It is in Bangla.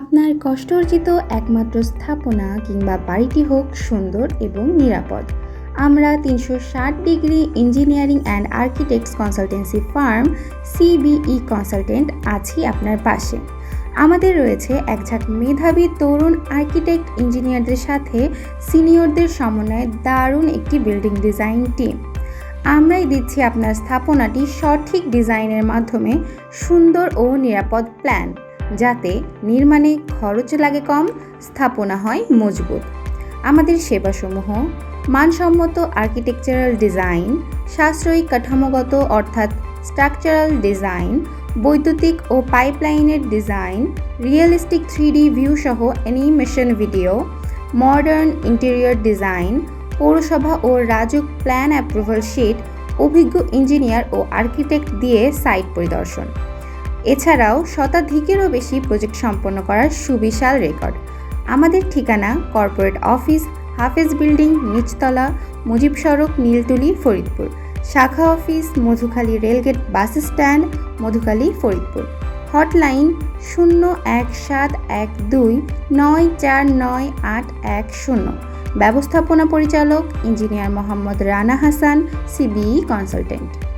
আপনার কষ্ট অর্জিত একমাত্র স্থাপনা কিংবা বাড়িটি হোক সুন্দর এবং নিরাপদ। আমরা তিনশো ষাট degree engineering and architects consultancy firm CBE consultant আছি আপনার পাশে। আমাদের রয়েছে একঝাঁক মেধাবী তরুণ আর্কিটেক্ট ইঞ্জিনিয়ারদের সাথে সিনিয়রদের সমন্বয়ে দারুণ একটি বিল্ডিং ডিজাইন টিম। আমরাই দিচ্ছি আপনার স্থাপনাটি সঠিক ডিজাইনের মাধ্যমে সুন্দর ও নিরাপদ প্ল্যান। যাতে নির্মাণে খরচ লাগে কম, স্থাপনা হয় মজবুত। আমাদের সেবাসমূহ মানসম্মত আর্কিটেকচারাল ডিজাইন, সাশ্রয়ী কাঠামোগত অর্থাৎ স্ট্রাকচারাল ডিজাইন, বৈদ্যুতিক ও পাইপলাইনের ডিজাইন, রিয়েলিস্টিক থ্রি ভিউ সহ animation video, modern interior design, পৌরসভা ও রাজুক প্ল্যান অ্যাপ্রুভাল শিট, অভিজ্ঞ ইঞ্জিনিয়ার ও আর্কিটেক্ট দিয়ে সাইট পরিদর্শন। এছাড়াও শতাধিকেরও বেশি প্রজেক্ট সম্পন্ন করার সুবিশাল রেকর্ড। আমাদের ঠিকানা কর্পোরেট অফিস, হাফেজ বিল্ডিং, নিচতলা, মুজিব সড়ক, নীলতুলি, ফরিদপুর। শাখা office, Madhukhali rail gate bus stand, Madhukhali, Faridpur. Hotline শূন্য এক সাত এক দুই নয় চার নয় আট এক শূন্য। ব্যবস্থাপনা পরিচালক engineer Mohammad Rana Hasan, CBE consultant.